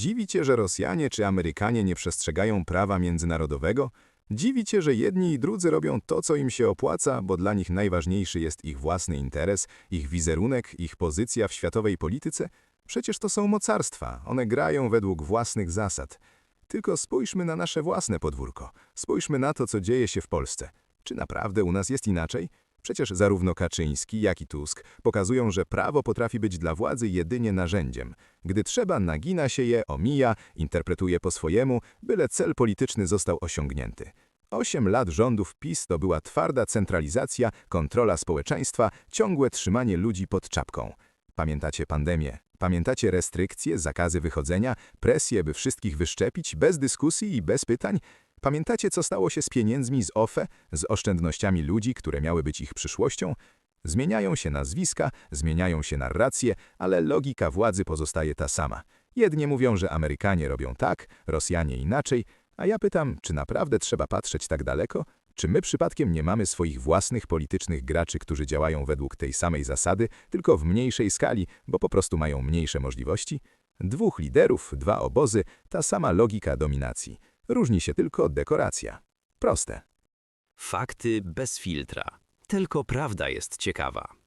Dziwi cię, że Rosjanie czy Amerykanie nie przestrzegają prawa międzynarodowego? Dziwi cię, że jedni i drudzy robią to, co im się opłaca, bo dla nich najważniejszy jest ich własny interes, ich wizerunek, ich pozycja w światowej polityce? Przecież to są mocarstwa, one grają według własnych zasad. Tylko spójrzmy na nasze własne podwórko. Spójrzmy na to, co dzieje się w Polsce. Czy naprawdę u nas jest inaczej? Przecież zarówno Kaczyński, jak i Tusk pokazują, że prawo potrafi być dla władzy jedynie narzędziem. Gdy trzeba, nagina się je, omija, interpretuje po swojemu, byle cel polityczny został osiągnięty. Osiem lat rządów PiS to była twarda centralizacja, kontrola społeczeństwa, ciągłe trzymanie ludzi pod czapką. Pamiętacie pandemię? Pamiętacie restrykcje, zakazy wychodzenia, presję, by wszystkich wyszczepić, bez dyskusji i bez pytań? Pamiętacie, co stało się z pieniędzmi z OFE, z oszczędnościami ludzi, które miały być ich przyszłością? Zmieniają się nazwiska, zmieniają się narracje, ale logika władzy pozostaje ta sama. Jedni mówią, że Amerykanie robią tak, Rosjanie inaczej, a ja pytam, czy naprawdę trzeba patrzeć tak daleko? Czy my przypadkiem nie mamy swoich własnych politycznych graczy, którzy działają według tej samej zasady, tylko w mniejszej skali, bo po prostu mają mniejsze możliwości? Dwóch liderów, dwa obozy, ta sama logika dominacji. Różni się tylko dekoracja. Proste. Fakty bez filtra. Tylko prawda jest ciekawa.